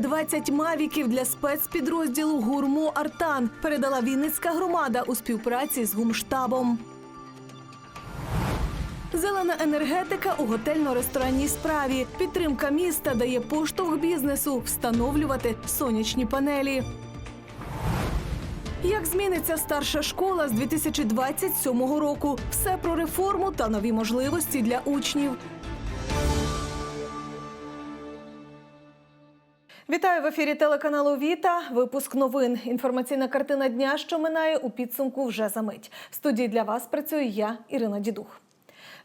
FPV-дронів та 20 мавіків для спецпідрозділу Гурмо Артан передала Вінницька громада у співпраці з гумштабом. Зелена енергетика у готельно-ресторанній справі. Підтримка міста дає поштовх бізнесу встановлювати сонячні панелі. Як зміниться старша школа з 2027 року? Все про реформу та нові можливості для учнів. Вітаю в ефірі телеканалу Віта. Випуск новин. Інформаційна картина дня, що минає у підсумку вже за мить. В студії для вас працюю я, Ірина Дідух.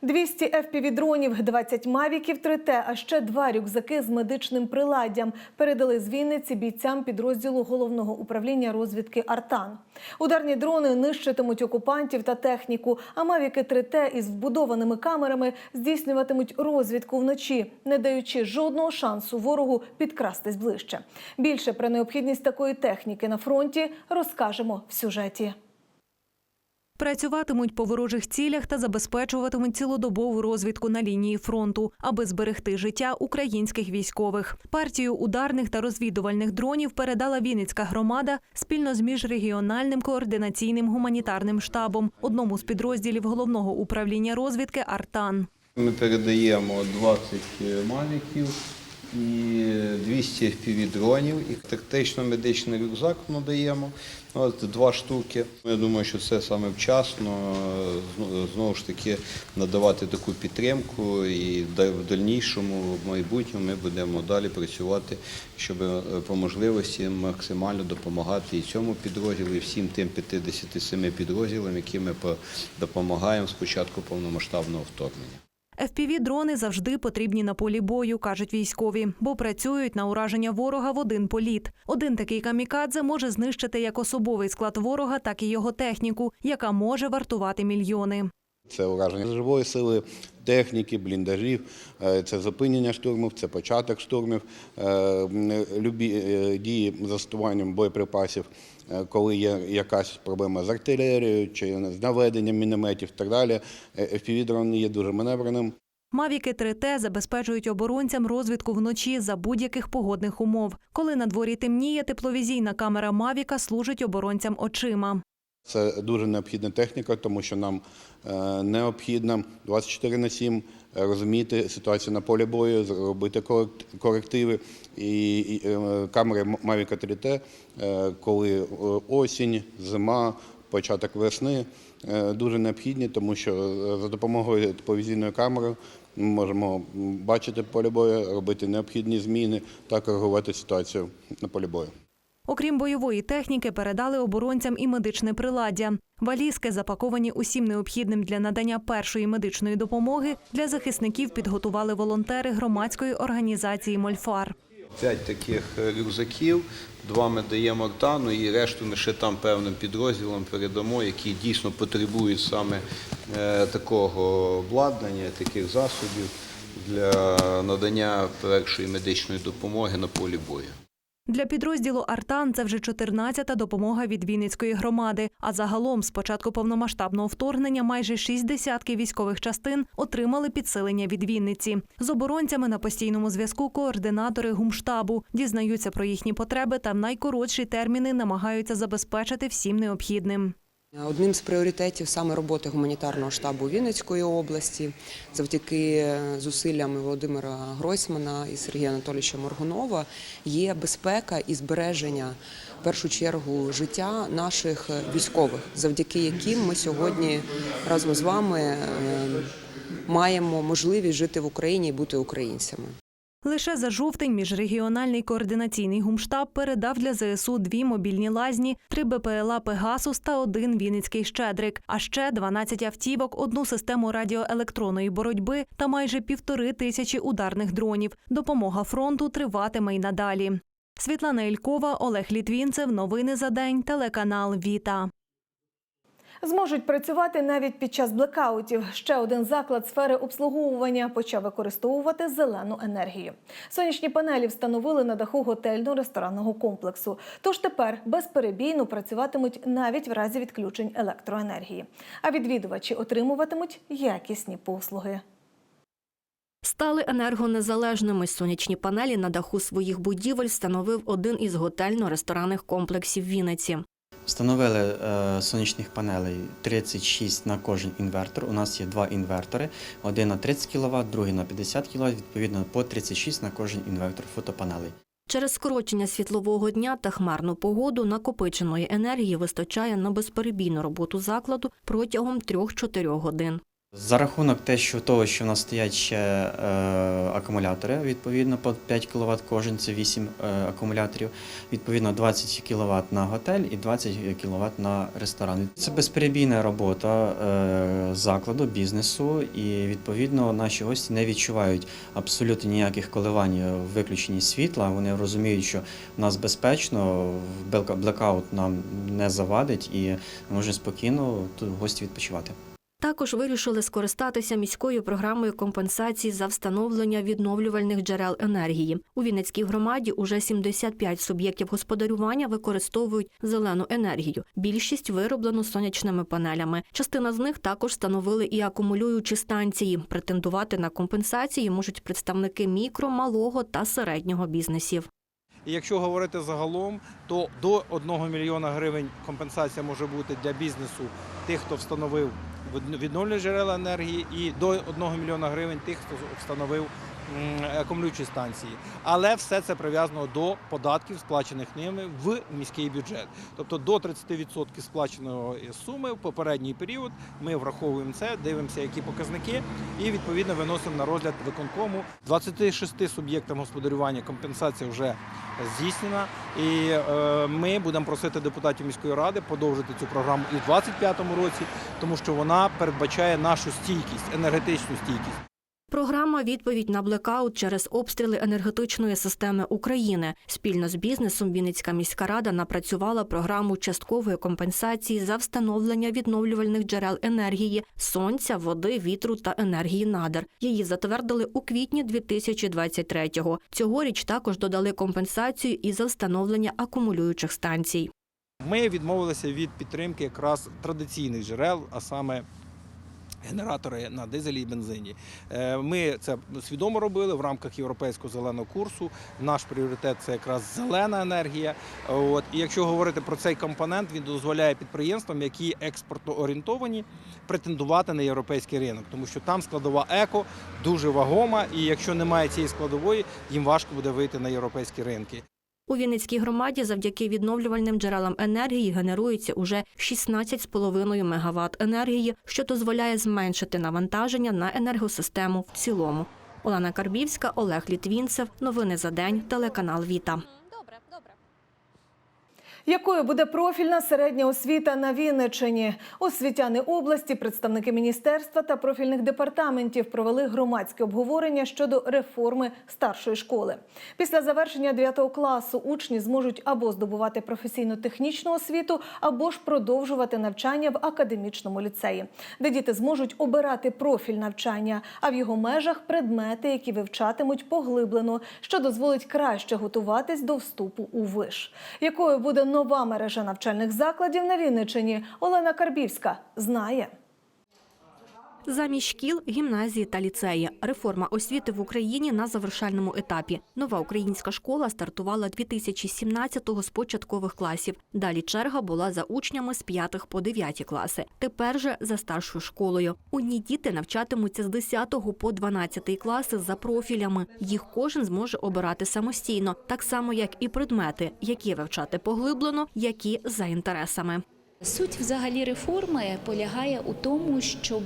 200 FPV-дронів, 20 мавіків 3Т, а ще два рюкзаки з медичним приладдям передали з Вінниці бійцям підрозділу головного управління розвідки Артан. Ударні дрони нищитимуть окупантів та техніку, а мавіки 3Т із вбудованими камерами здійснюватимуть розвідку вночі, не даючи жодного шансу ворогу підкрастись ближче. Більше про необхідність такої техніки на фронті розкажемо в сюжеті. Працюватимуть по ворожих цілях та забезпечуватимуть цілодобову розвідку на лінії фронту, аби зберегти життя українських військових. Партію ударних та розвідувальних дронів передала Вінницька громада спільно з міжрегіональним координаційним гуманітарним штабом, одному з підрозділів головного управління розвідки Артан. Ми передаємо 20 мавіків і 200 FPV-дронів, і тактично-медичний рюкзак надаємо. От два штуки. Я думаю, що це саме вчасно знову ж таки надавати таку підтримку, і в дальнішому, в майбутньому, ми будемо далі працювати, щоб е, по можливості максимально допомагати і цьому підрозділу, і всім тим 57 підрозділам, які ми допомагаємо з початку повномасштабного вторгнення. FPV-дрони завжди потрібні на полі бою, кажуть військові, бо працюють на ураження ворога в один політ. Один такий камікадзе може знищити як особовий склад ворога, так і його техніку, яка може вартувати мільйони. Це ураження живої сили, техніки, бліндажів, е, це зупинення штурмів, це початок штурмів, е, любі е, дії з застосуванням боєприпасів, коли є якась проблема з артилерією чи з наведенням мінометів і так далі. FPV-дрон є дуже маневреним. Мавіки 3Т забезпечують оборонцям розвідку вночі за будь-яких погодних умов. Коли на дворі темніє, тепловізійна камера Мавіка служить оборонцям очима. Це дуже необхідна техніка, тому що нам е, необхідно 24 на 7 розуміти ситуацію на полі бою, зробити корект- корективи. І, е, камери Mavic 3T, е, коли е, осінь, зима, початок весни, е, дуже необхідні, тому що за допомогою тепловізійної камери ми можемо бачити поле бою, робити необхідні зміни та коригувати ситуацію на полі бою. Окрім бойової техніки, передали оборонцям і медичне приладдя. Валізки, запаковані усім необхідним для надання першої медичної допомоги, для захисників підготували волонтери громадської організації Мольфар. П'ять таких е, рюкзаків, два ми даємо артану і решту ми ще там певним підрозділам передамо, які дійсно потребують саме е, такого обладнання, таких засобів для надання першої медичної допомоги на полі бою. Для підрозділу Артан це вже 14-та допомога від Вінницької громади. А загалом, з початку повномасштабного вторгнення, майже шість десятків військових частин отримали підсилення від Вінниці. З оборонцями на постійному зв'язку координатори гумштабу дізнаються про їхні потреби та найкоротші терміни намагаються забезпечити всім необхідним. Одним з пріоритетів саме роботи гуманітарного штабу Вінницької області, завдяки зусиллям Володимира Гройсмана і Сергія Анатолійовича Моргунова, є безпека і збереження в першу чергу життя наших військових, завдяки яким ми сьогодні разом з вами е, маємо можливість жити в Україні і бути українцями. Лише за жовтень міжрегіональний координаційний гумштаб передав для ЗСУ дві мобільні лазні, три БПЛА Пегасус та один Вінницький щедрик, а ще 12 автівок, одну систему радіоелектронної боротьби та майже півтори тисячі ударних дронів. Допомога фронту триватиме й надалі. Світлана Ількова, Олег Літвінцев. Новини за день. Телеканал Віта. Зможуть працювати навіть під час блекаутів. Ще один заклад сфери обслуговування почав використовувати зелену енергію. Сонячні панелі встановили на даху готельно-ресторанного комплексу. Тож тепер безперебійно працюватимуть навіть в разі відключень електроенергії. А відвідувачі отримуватимуть якісні послуги. Стали енергонезалежними. Сонячні панелі на даху своїх будівель встановив один із готельно-ресторанних комплексів Вінниці. Встановили е, сонячних панелей 36 на кожен інвертор. У нас є два інвертори: один на 30 кВт, другий на 50 кВт, відповідно по 36 на кожен інвертор фотопанелей. Через скорочення світлового дня та хмарну погоду накопиченої енергії вистачає на безперебійну роботу закладу протягом 3-4 годин. За рахунок те, що того, що в нас стоять ще е, акумулятори, відповідно по 5 кВт кожен, це 8 е, акумуляторів. Відповідно 20 кВт на готель і 20 кВт на ресторан. Це безперебійна робота е, закладу, бізнесу, і відповідно наші гості не відчувають абсолютно ніяких коливань в виключенні світла. Вони розуміють, що в нас безпечно, блека- блекаут нам не завадить, і можна спокійно тут гості відпочивати. Також вирішили скористатися міською програмою компенсації за встановлення відновлювальних джерел енергії. У Вінницькій громаді уже 75 суб'єктів господарювання використовують зелену енергію. Більшість вироблено сонячними панелями. Частина з них також встановили і акумулюючі станції. Претендувати на компенсації можуть представники мікро, малого та середнього бізнесів. Якщо говорити загалом, то до 1 мільйона гривень компенсація може бути для бізнесу тих, хто встановив відновлювальні джерела енергії, і до 1 мільйона гривень тих, хто встановив акумулюючі станції. Але все це прив'язано до податків, сплачених ними в міський бюджет. Тобто до 30% сплаченої суми в попередній період ми враховуємо це, дивимося, які показники, і відповідно виносимо на розгляд виконкому. 26 суб'єктам господарювання компенсація вже здійснена. І е, ми будемо просити депутатів міської ради продовжити цю програму і в 2025 році, тому що вона передбачає нашу стійкість, енергетичну стійкість. Програма відповідь на блекаут через обстріли енергетичної системи України. Спільно з бізнесом Вінницька міська рада напрацювала програму часткової компенсації за встановлення відновлювальних джерел енергії, сонця, води, вітру та енергії надр. Її затвердили у квітні 2023-го. Цьогоріч також додали компенсацію і за встановлення акумулюючих станцій. Ми відмовилися від підтримки якраз традиційних джерел, а саме генератори на дизелі і бензині. Е, Ми це свідомо робили в рамках європейського зеленого курсу. Наш пріоритет це якраз зелена енергія. От і якщо говорити про цей компонент, він дозволяє підприємствам, які експортно орієнтовані, претендувати на європейський ринок, тому що там складова еко дуже вагома, і якщо немає цієї складової, їм важко буде вийти на європейські ринки. У Вінницькій громаді завдяки відновлювальним джерелам енергії генерується уже 16,5 МВт енергії, що дозволяє зменшити навантаження на енергосистему в цілому. Олена Карбівська, Олег Літвінцев. Новини за день. Телеканал Віта. Якою буде профільна середня освіта на Вінниччині? Освітяни області, представники міністерства та профільних департаментів провели громадське обговорення щодо реформи старшої школи. Після завершення 9 класу учні зможуть або здобувати професійно-технічну освіту, або ж продовжувати навчання в академічному ліцеї, де діти зможуть обирати профіль навчання, а в його межах предмети, які вивчатимуть поглиблено, що дозволить краще готуватись до вступу у виш. Якою буде нова мережа навчальних закладів на Вінниччині? Олена Карбівська знає. Замість шкіл, гімназії та ліцеї. Реформа освіти в Україні на завершальному етапі. Нова українська школа стартувала 2017-го з початкових класів. Далі черга була за учнями з 5 по 9 класи. Тепер же за старшою школою. Одні діти навчатимуться з 10 по 12 класи за профілями. Їх кожен зможе обирати самостійно, так само як і предмети, які вивчати поглиблено, які за інтересами. Суть взагалі реформи полягає у тому, щоб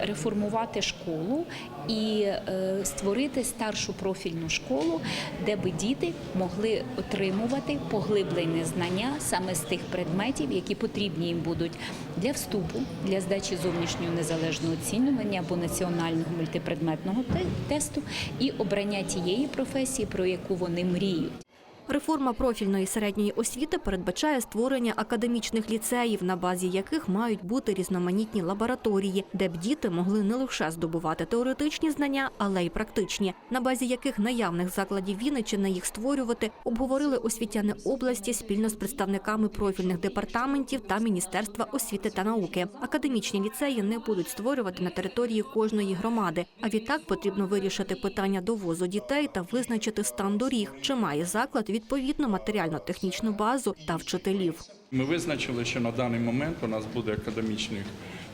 реформувати школу і е, створити старшу профільну школу, де би діти могли отримувати поглиблені знання саме з тих предметів, які потрібні їм будуть для вступу, для здачі зовнішнього незалежного оцінювання або національного мультипредметного тесту і обрання тієї професії, про яку вони мріють. Реформа профільної середньої освіти передбачає створення академічних ліцеїв, на базі яких мають бути різноманітні лабораторії, де б діти могли не лише здобувати теоретичні знання, але й практичні, на базі яких наявних закладів Вінниччини їх створювати, обговорили освітяни області спільно з представниками профільних департаментів та Міністерства освіти та науки. Академічні ліцеї не будуть створювати на території кожної громади. А відтак потрібно вирішити питання довозу дітей та визначити стан доріг, чи має заклад відповідну матеріально-технічну базу та вчителів. Ми визначили, що на даний момент у нас буде академічних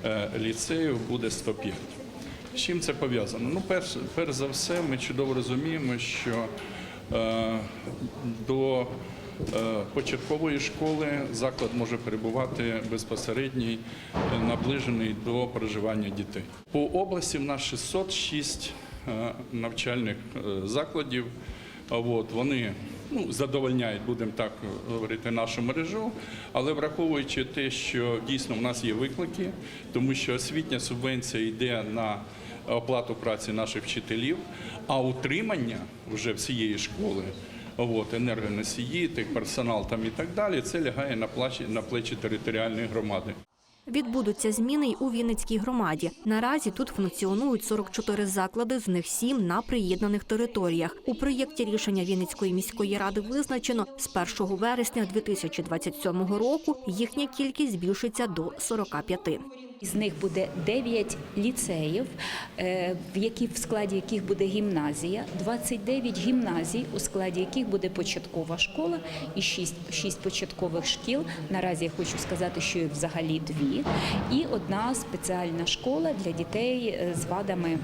е, ліцеїв, буде 105. З чим це пов'язано? Ну, перш, перш за все, ми чудово розуміємо, що е, до е, початкової школи заклад може перебувати безпосередній, е, наближений до проживання дітей. По області в нас 606 е, навчальних закладів. От, вони ну, задовольняють, будемо так говорити, нашу мережу, але враховуючи те, що дійсно в нас є виклики, тому що освітня субвенція йде на оплату праці наших вчителів, а утримання вже всієї школи, от, енергоносії, техперсонал там і так далі, це лягає на плечі, на плечі територіальної громади. Відбудуться зміни й у Вінницькій громаді. Наразі тут функціонують 44 заклади, з них 7 на приєднаних територіях. У проєкті рішення Вінницької міської ради визначено, з 1 вересня 2027 року їхня кількість збільшиться до 45. Із них буде 9 ліцеїв, е, в складі яких буде гімназія, 29 гімназій, у складі яких буде початкова школа і 6, 6 початкових шкіл. Наразі я хочу сказати, що їх взагалі дві, і одна спеціальна школа для дітей е, з вадами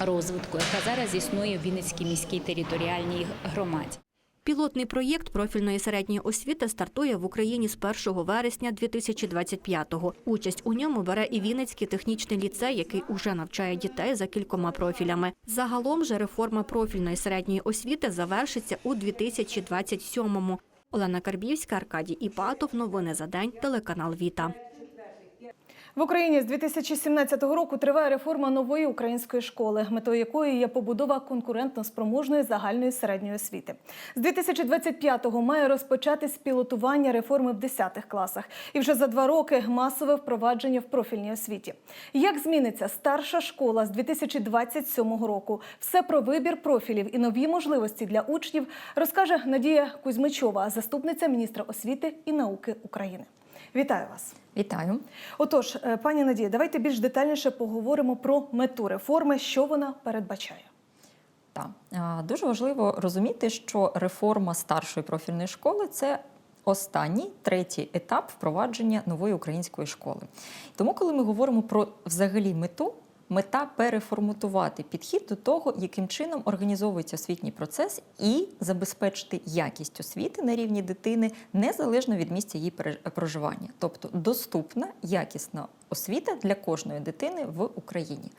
розвитку, яка зараз існує в Вінницькій міській територіальній громаді. Пілотний проєкт профільної середньої освіти стартує в Україні з 1 вересня 2025-го. Участь у ньому бере і Вінницький технічний ліцей, який уже навчає дітей за кількома профілями. Загалом же реформа профільної середньої освіти завершиться у 2027-му. Олена Карбівська, Аркадій Іпатов. Новини за день. Телеканал Віта. В Україні з 2017 року триває реформа нової української школи, метою якої є побудова конкурентно спроможної загальної середньої освіти. З 2025-го має розпочатись пілотування реформи в 10 класах, і вже за два роки масове впровадження в профільній освіті. Як зміниться старша школа з 2027 року? Все про вибір профілів і нові можливості для учнів розкаже Надія Кузьмичова, заступниця міністра освіти і науки України. Вітаю вас. Вітаю. Отож, е, пані Надія, давайте більш детальніше поговоримо про мету реформи, що вона передбачає. Так. Дуже важливо розуміти, що реформа старшої профільної школи це останній третій етап впровадження нової української школи. Тому, коли ми говоримо про взагалі мету. Мета переформатувати підхід до того, яким чином організовується освітній процес, і забезпечити якість освіти на рівні дитини незалежно від місця її проживання, тобто доступна, якісна освіта для кожної дитини в Україні.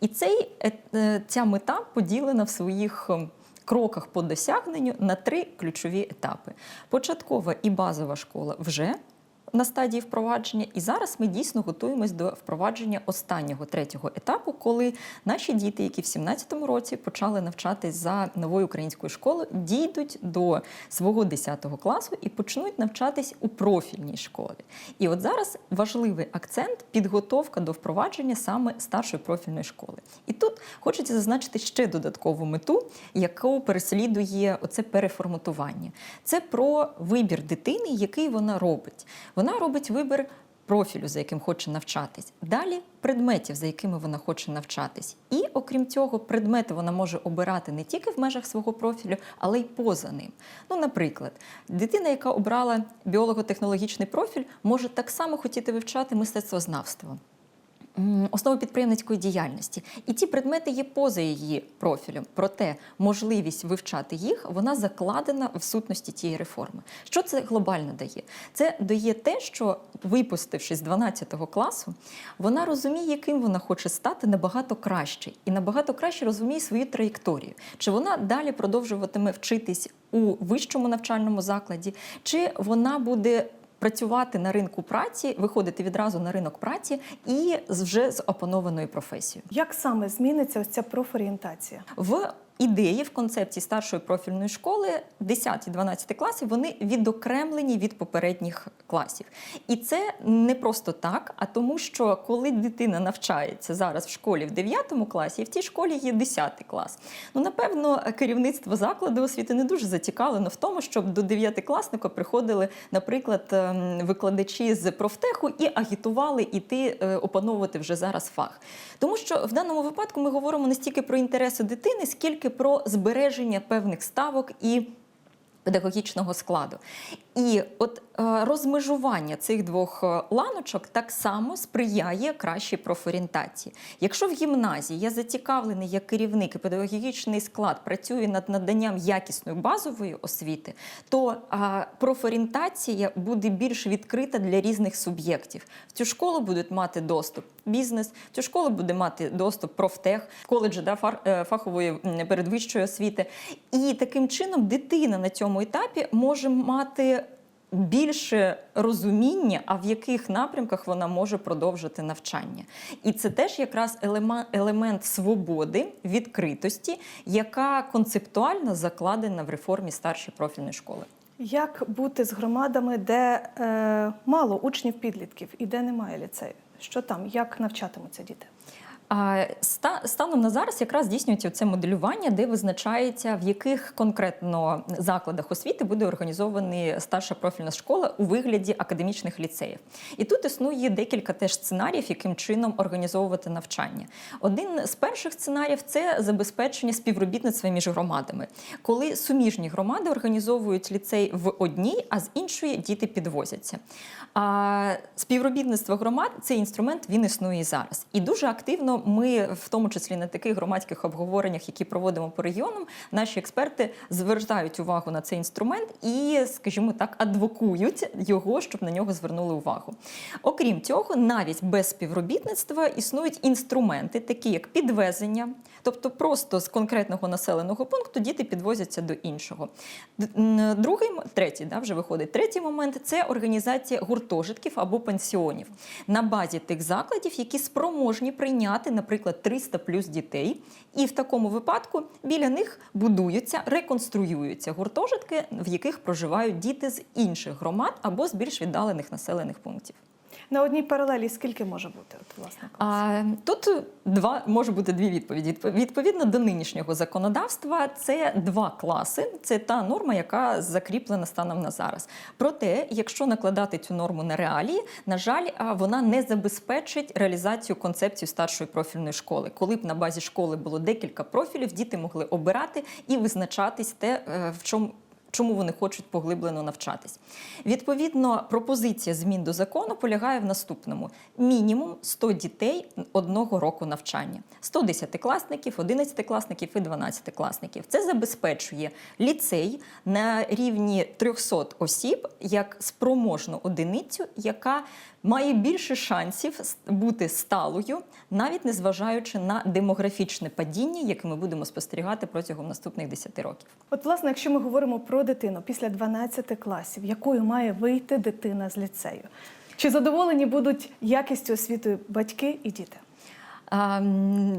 І цей, е, е, ця мета поділена в своїх ем, кроках по досягненню на три ключові етапи: початкова і базова школа вже на стадії впровадження, і зараз ми дійсно готуємось до впровадження останнього третього етапу, коли наші діти, які в 17-му році почали навчатись за новою українською школою, дійдуть до свого 10 класу і почнуть навчатись у профільній школі. І от зараз важливий акцент підготовка до впровадження саме старшої профільної школи. І тут хочеться зазначити ще додаткову мету, яку переслідує оце переформатування. Це про вибір дитини, який вона робить. Вона робить вибір профілю, за яким хоче навчатись. Далі предметів, за якими вона хоче навчатись. І окрім цього, предмети вона може обирати не тільки в межах свого профілю, але й поза ним. Ну, наприклад, дитина, яка обрала біолого-технологічний профіль, може так само хотіти вивчати мистецтвознавство. Основи підприємницької діяльності. І ті предмети є поза її профілем. Проте можливість вивчати їх вона закладена в сутності тієї реформи. Що це глобально дає? Це дає те, що випустившись з 12 класу, вона розуміє, яким вона хоче стати набагато краще, і набагато краще розуміє свою траєкторію. Чи вона далі продовжуватиме вчитись у вищому навчальному закладі, чи вона буде працювати на ринку праці, виходити відразу на ринок праці і вже з опанованою професією. Як саме зміниться ось ця профорієнтація? В ідеї в концепції старшої профільної школи 10-12 класи вони відокремлені від попередніх класів. І це не просто так, а тому, що коли дитина навчається зараз в школі в 9 класі, і в тій школі є 10 клас. Ну, напевно, керівництво закладу освіти не дуже зацікавлено в тому, щоб до 9 класника приходили, наприклад, ем, викладачі з профтеху і агітували іти е, опановувати вже зараз фах. Тому що в даному випадку ми говоримо не стільки про інтереси дитини, скільки про збереження певних ставок і педагогічного складу. І от е, розмежування цих двох е, ланочок так само сприяє кращій профорієнтації. Якщо в гімназії я зацікавлений як керівник і педагогічний склад працює над наданням якісної базової освіти, то профорієнтація буде більш відкрита для різних суб'єктів. В цю школу будуть мати доступ бізнес, в цю школу буде мати доступ профтех, коледжі да, е, фахової передвищої освіти. І таким чином дитина на цьому етапі може мати більше розуміння, а в яких напрямках вона може продовжити навчання. І це теж якраз елемент свободи, відкритості, яка концептуально закладена в реформі старшої профільної школи. Як бути з громадами, де е, мало учнів-підлітків і де немає ліцею? Що там? Як навчатимуться діти? Станом на зараз якраз здійснюється це моделювання, де визначається, в яких конкретно закладах освіти буде організована старша профільна школа у вигляді академічних ліцеїв. І тут існує декілька теж сценаріїв, яким чином організовувати навчання. Один з перших сценаріїв це забезпечення співробітництва між громадами, коли суміжні громади організовують ліцей в одній, а з іншої діти підвозяться. А співробітництво громад цей інструмент він існує і зараз. І дуже активно ми, в тому числі на таких громадських обговореннях, які проводимо по регіонам, наші експерти звертають увагу на цей інструмент і, скажімо так, адвокують його, щоб на нього звернули увагу. Окрім цього, навіть без співробітництва існують інструменти, такі як підвезення, тобто просто з конкретного населеного пункту діти підвозяться до іншого. Другий, третій, да, вже виходить. Третій момент це організація гуртожитків або пансіонів на базі тих закладів, які спроможні прийняти, наприклад, 300 плюс дітей. І в такому випадку біля них будуються, реконструюються гуртожитки, в яких проживають діти з інших громад або з більш віддалених населених пунктів. На одній паралелі скільки може бути? От, власне. А, тут два може бути дві відповіді. Відповідно до нинішнього законодавства, це два класи. Це та норма, яка закріплена станом на зараз. Проте, якщо накладати цю норму на реалії, на жаль, вона не забезпечить реалізацію концепції старшої профільної школи. Коли б на базі школи було декілька профілів, діти могли обирати і визначатись те, е, в чому. Чому вони хочуть поглиблено навчатись? Відповідно, пропозиція змін до закону полягає в наступному: мінімум 100 дітей одного року навчання, 100 десятикласників, 11-класників і 12-класників. Це забезпечує ліцей на рівні 300 осіб як спроможну одиницю, яка має більше шансів бути сталою, навіть незважаючи на демографічне падіння, яке ми будемо спостерігати протягом наступних 10 років. От, власне, якщо ми говоримо про дитину після 12 класів, якою має вийти дитина з ліцею? Чи задоволені будуть якістю освіти батьки і діти?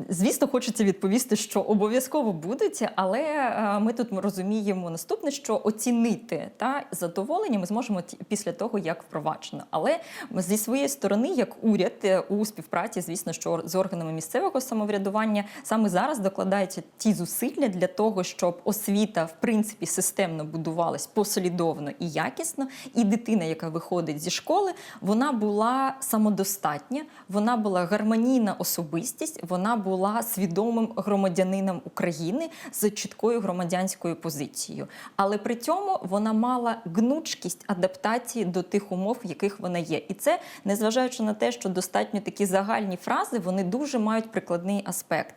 Звісно, хочеться відповісти, що обов'язково будуть, але е, ми тут розуміємо наступне, що оцінити та задоволення ми зможемо після того, як впроваджено. Але зі своєї сторони, як уряд е, у співпраці, звісно, що з органами місцевого самоврядування саме зараз докладаються ті зусилля для того, щоб освіта в принципі системно будувалась послідовно і якісно, і дитина, яка виходить зі школи, вона була самодостатня, вона була гармонійна особистість, вона була свідомим громадянином України з чіткою громадянською позицією. Але при цьому вона мала гнучкість адаптації до тих умов, в яких вона є. І це незважаючи на те, що достатньо такі загальні фрази, вони дуже мають прикладний аспект.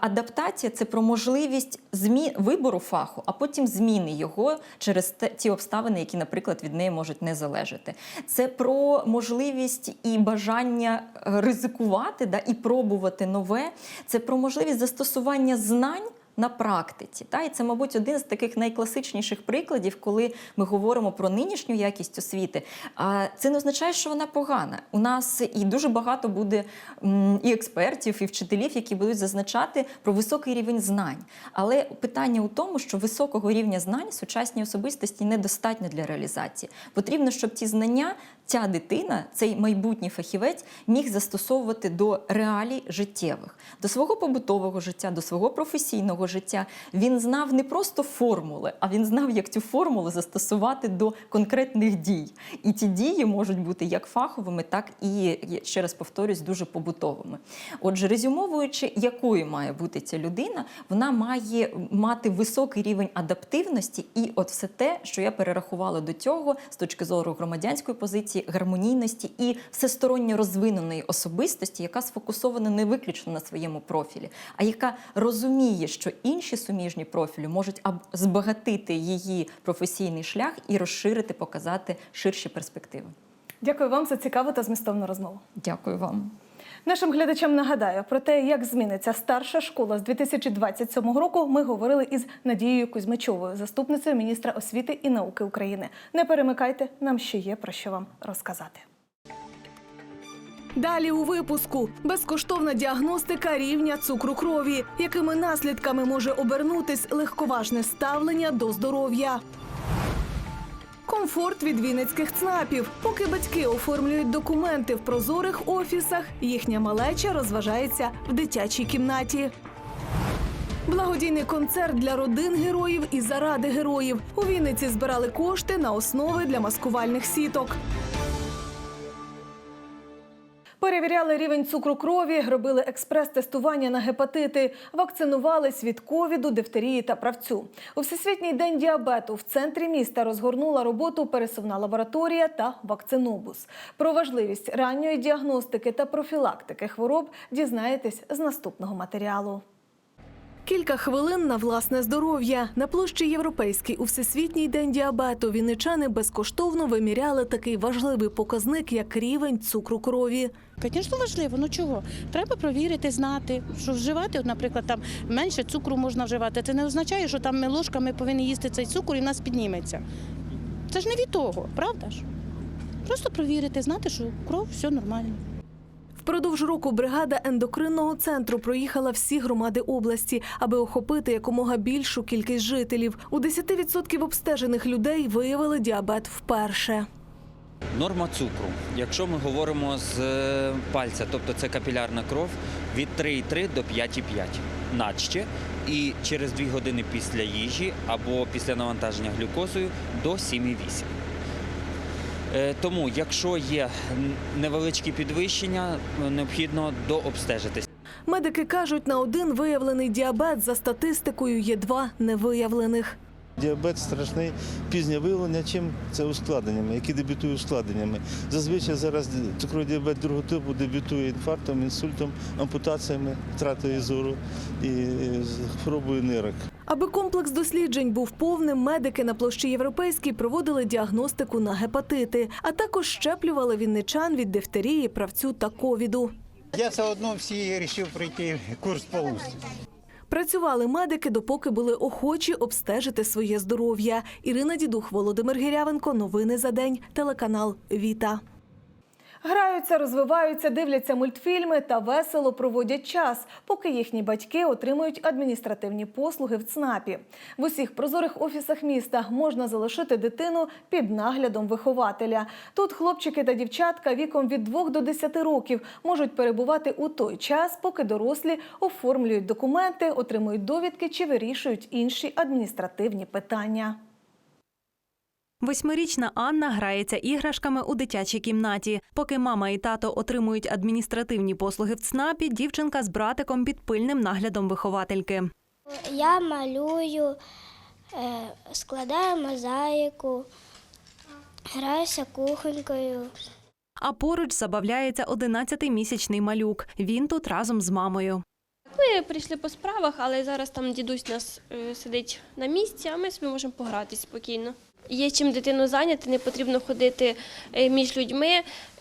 Адаптація це про можливість змі... вибору фаху, а потім зміни його через ті обставини, які, наприклад, від неї можуть не залежати. Це про можливість і бажання е, ризикувати да, і пробувати нове. Це про можливість застосування знань на практиці. Та? І це, мабуть, один з таких найкласичніших прикладів, коли ми говоримо про нинішню якість освіти. А це не означає, що вона погана. У нас і дуже багато буде і експертів, і вчителів, які будуть зазначати про високий рівень знань. Але питання у тому, що високого рівня знань сучасній особистості недостатньо для реалізації. Потрібно, щоб ті знання, ця дитина, цей майбутній фахівець міг застосовувати до реалій життєвих, до свого побутового життя, до свого професійного життя. Він знав не просто формули, а він знав, як цю формулу застосувати до конкретних дій. І ті дії можуть бути як фаховими, так і ще раз повторюсь, дуже побутовими. Отже, резюмовуючи, якою має бути ця людина, вона має мати високий рівень адаптивності, і от все те, що я перерахувала до цього з точки зору громадянської позиції, гармонійності і всесторонньо розвиненої особистості, яка сфокусована не виключно на своєму профілі, а яка розуміє, що інші суміжні профілі можуть збагатити її професійний шлях і розширити, показати ширші перспективи. Дякую вам за цікаву та змістовну розмову. Дякую вам. Нашим глядачам нагадаю про те, як зміниться старша школа з 2027 року. Ми говорили із Надією Кузьмичовою, заступницею міністра освіти і науки України. Не перемикайте, нам ще є про що вам розказати. Далі у випуску безкоштовна діагностика рівня цукру крові, якими наслідками може обернутись легковажне ставлення до здоров'я. Комфорт від вінницьких ЦНАПів. Поки батьки оформлюють документи в прозорих офісах, їхня малеча розважається в дитячій кімнаті. Благодійний концерт для родин героїв і заради героїв. У Вінниці збирали кошти на основи для маскувальних сіток. Перевіряли рівень цукру крові, робили експрес-тестування на гепатити, вакцинувались від ковіду, дифтерії та правцю. У всесвітній день діабету в центрі міста розгорнула роботу пересувна лабораторія та вакцинобус. Про важливість ранньої діагностики та профілактики хвороб дізнаєтесь з наступного матеріалу. Кілька хвилин на власне здоров'я на площі Європейській у всесвітній день діабету вінничани безкоштовно виміряли такий важливий показник, як рівень цукру крові. Звісно, важливо. Ну чого? Треба провірити, знати, що вживати, от, наприклад, там менше цукру можна вживати. Це не означає, що там ми ложками повинні їсти цей цукор і в нас підніметься. Це ж не від того, правда ж? Просто провірити, знати, що кров все нормально. Впродовж року бригада ендокринного центру проїхала всі громади області, аби охопити якомога більшу кількість жителів. У 10% обстежених людей виявили діабет вперше. Норма цукру, якщо ми говоримо з е, пальця, тобто це капілярна кров, від 3,3 до 5,5 наче, і через 2 години після їжі або після навантаження глюкозою до 7,8. Е, Тому, якщо є невеличкі підвищення, необхідно дообстежитись. Медики кажуть, на один виявлений діабет за статистикою є два невиявлених. Діабет страшний пізнє виявлення, чим це ускладненнями, які дебютують ускладненнями. Зазвичай зараз цукровий діабет другого типу дебютує інфарктом, інсультом, ампутаціями, втратою зору і е, хворобою нирок. Аби комплекс досліджень був повним, медики на площі Європейській проводили діагностику на гепатити, а також щеплювали вінничан від дифтерії, правцю та ковіду. Я все одно всі вирішив пройти курс по. Працювали медики, допоки були охочі обстежити своє здоров'я. Ірина Дідух, Володимир Гірявенко. Новини за день. Телеканал Віта. Граються, розвиваються, дивляться мультфільми та весело проводять час, поки їхні батьки отримують адміністративні послуги в ЦНАПі. В усіх прозорих офісах міста можна залишити дитину під наглядом вихователя. Тут хлопчики та дівчатка віком від 2 до 10 років можуть перебувати у той час, поки дорослі оформлюють документи, отримують довідки чи вирішують інші адміністративні питання. Восьмирічна Анна грається іграшками у дитячій кімнаті. Поки мама і тато отримують адміністративні послуги в ЦНАПі, дівчинка з братиком під пильним наглядом виховательки. Я малюю, е, складаю мозаїку, граюся кухонькою. А поруч забавляється 11-місячний малюк. Він тут разом з мамою. Ми прийшли по справах, але зараз там дідусь нас е, сидить на місці, а ми собі можемо погратись спокійно. Є чим дитину зайняти, не потрібно ходити е, між людьми.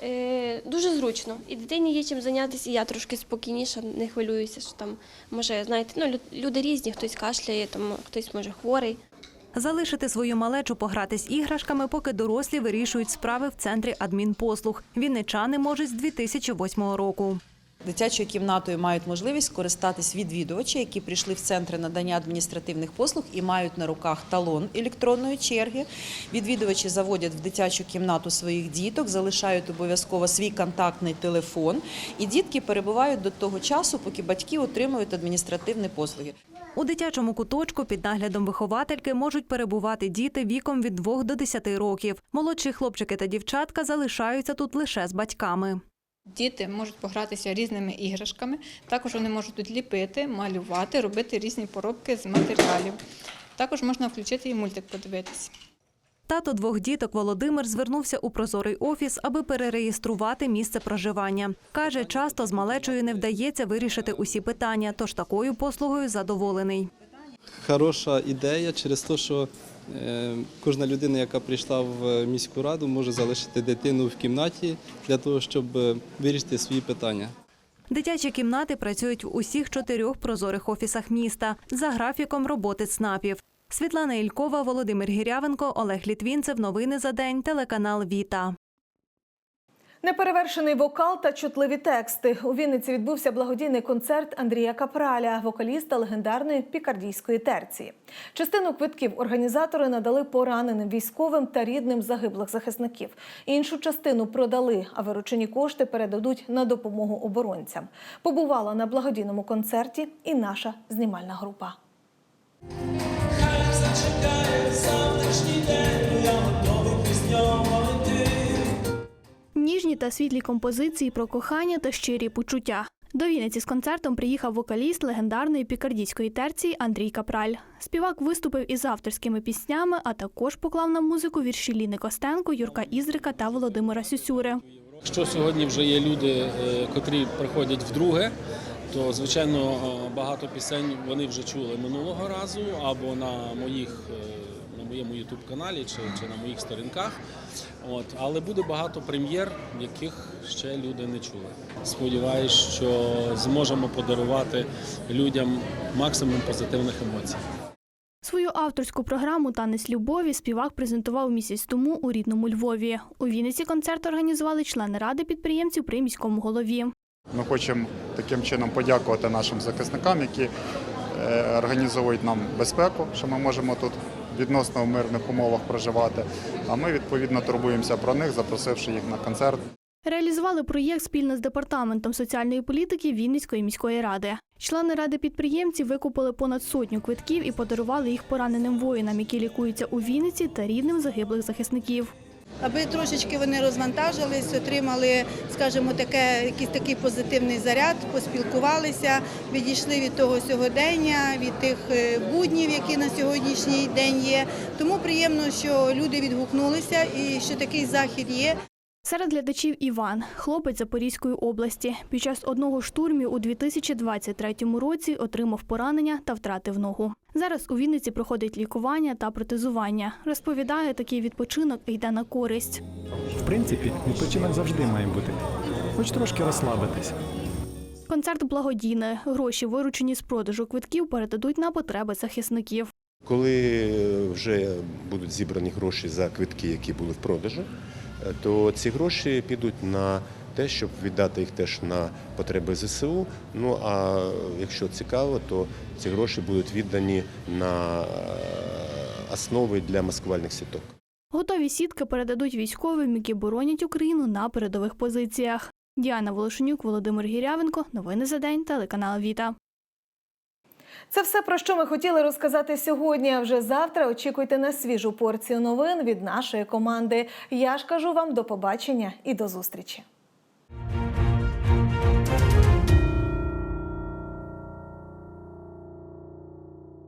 Е, Дуже зручно. І дитині є чим зайнятися, і я трошки спокійніша, не хвилююся, що там може, знаєте, ну лю- люди різні, хтось кашляє, там хтось може хворий. Залишити свою малечу погратись іграшками, поки дорослі вирішують справи в центрі адмінпослуг. Вінничани можуть з 2008 року. Дитячою кімнатою мають можливість користатись відвідувачі, які прийшли в центри надання адміністративних послуг і мають на руках талон електронної черги. Відвідувачі заводять в дитячу кімнату своїх діток, залишають обов'язково свій контактний телефон, і дітки перебувають до того часу, поки батьки отримують адміністративні послуги. У дитячому куточку під наглядом виховательки можуть перебувати діти віком від 2 до 10 років. Молодші хлопчики та дівчатка залишаються тут лише з батьками. Діти можуть погратися різними іграшками. Також вони можуть тут ліпити, малювати, робити різні поробки з матеріалів. Також можна включити і мультик подивитися. Тато двох діток Володимир звернувся у прозорий офіс, аби перереєструвати місце проживання. Каже, часто з малечою не вдається вирішити усі питання, тож такою послугою задоволений. Хороша ідея через те, що кожна людина, яка прийшла в міську раду, може залишити дитину в кімнаті для того, щоб е, вирішити свої питання. Дитячі кімнати працюють в усіх чотирьох прозорих офісах міста за графіком роботи ЦНАПів. Світлана Ількова, Володимир Гірявенко, Олег Літвінцев. Новини за день. Телеканал Віта. Неперевершений вокал та чутливі тексти. У Вінниці відбувся благодійний концерт Андрія Капраля, вокаліста легендарної пікардійської терції. Частину квитків організатори надали пораненим військовим та рідним загиблих захисників. Іншу частину продали, а виручені кошти передадуть на допомогу оборонцям. Побувала на благодійному концерті і наша знімальна група. Ніжні та світлі композиції про кохання та щирі почуття. До Вінниці з концертом приїхав вокаліст легендарної пікардійської терції Андрій Капраль. Співак виступив із авторськими піснями, а також поклав на музику вірші Ліни Костенко, Юрка Ізрика та Володимира Сюсюри. Якщо сьогодні вже є люди, е, котрі приходять вдруге, то звичайно е, багато пісень вони вже чули минулого разу або на моїх е, на моєму ютуб каналі чи, чи на моїх сторінках. От але буде багато прем'єр, яких ще люди не чули. Сподіваюсь, що зможемо подарувати людям максимум позитивних емоцій. Свою авторську програму Танець любові співак презентував місяць тому у рідному Львові. У Вінниці концерт організували члени ради підприємців при міському голові. Ми хочемо таким чином подякувати нашим захисникам, які е, організовують нам безпеку, що ми можемо тут відносно в мирних умовах проживати. А ми відповідно турбуємося про них, запросивши їх на концерт. Реалізували проєкт спільно з департаментом соціальної політики Вінницької міської ради. Члени ради підприємців викупили понад сотню квитків і подарували їх пораненим воїнам, які лікуються у Вінниці та рідним загиблих захисників. Аби трошечки вони розвантажились, отримали, скажімо, таке, якийсь такий позитивний заряд, поспілкувалися, відійшли від того сьогодення, від тих е, буднів, які на сьогоднішній день є. Тому приємно, що люди відгукнулися і що такий захід є. Серед глядачів Іван, хлопець Запорізької області. Під час одного штурмів у 2023 році отримав поранення та втратив ногу. Зараз у Вінниці проходить лікування та протезування. Розповідає, такий відпочинок йде на користь. В принципі, відпочинок завжди має бути. Хоч трошки розслабитись. Концерт благодійний. Гроші, виручені з продажу квитків, передадуть на потреби захисників. Коли вже будуть зібрані гроші за квитки, які були в продажу, то ці гроші підуть на те, щоб віддати їх теж на потреби ЗСУ. Ну а якщо цікаво, то ці гроші будуть віддані на основи для маскувальних сіток. Готові сітки передадуть військовим, які боронять Україну на передових позиціях. Діана Волошенюк, Володимир Гірявенко. Новини за день. Телеканал Віта. Це все про що ми хотіли розказати сьогодні. А вже завтра очікуйте на свіжу порцію новин від нашої команди. Я ж кажу вам до побачення і до зустрічі.